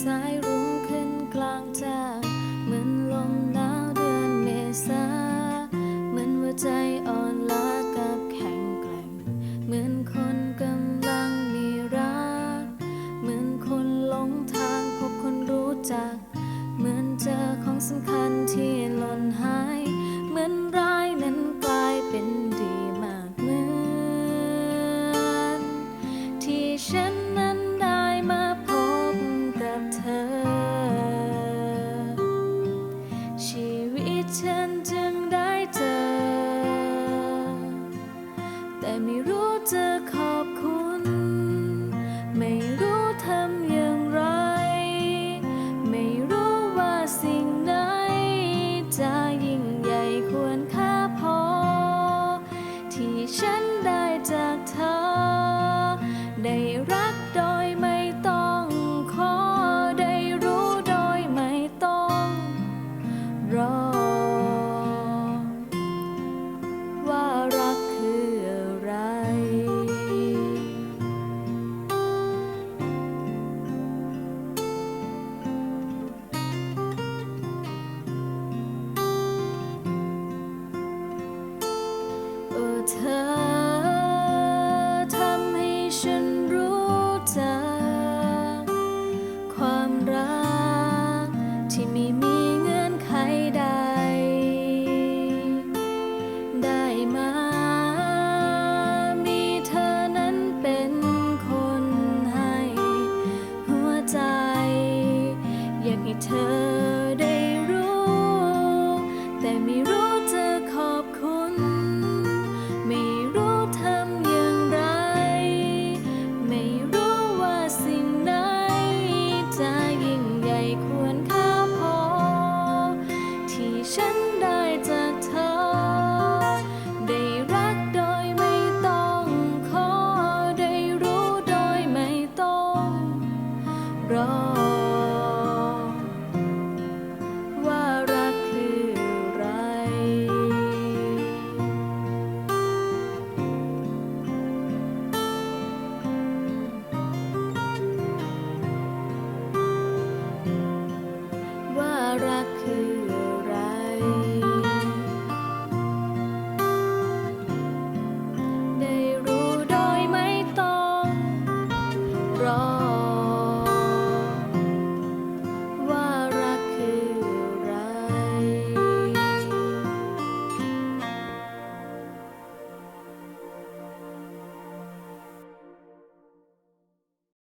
สายรุ้งขึ้นกลางจางเหมือนลมหนาวเดือนเมษาเหมือนว่าใจอ่อนล้ากับแข็งแกร่ง เหมือนคนกำลังมีรัก เหมือนคนหลงทางพบคนรู้จัก เหมือนเจอของสำคัญที่หล่นหาย เหมือนร้ายนั้นกลายเป็นดีมากเหมือนที่ฉัน รู้จะขอบคุณ ไม่รู้ทำอย่างไร ไม่รู้ว่าสิ่งไหนจะยิ่งใหญ่ควรค่าพอ ที่ฉัน เธอทำให้ฉันรู้จัก ความรักที่ไม่มีเงื่อนไขใด ได้มา มีเธอนั้นเป็นคนให้ หัวใจ อยากให้เธอ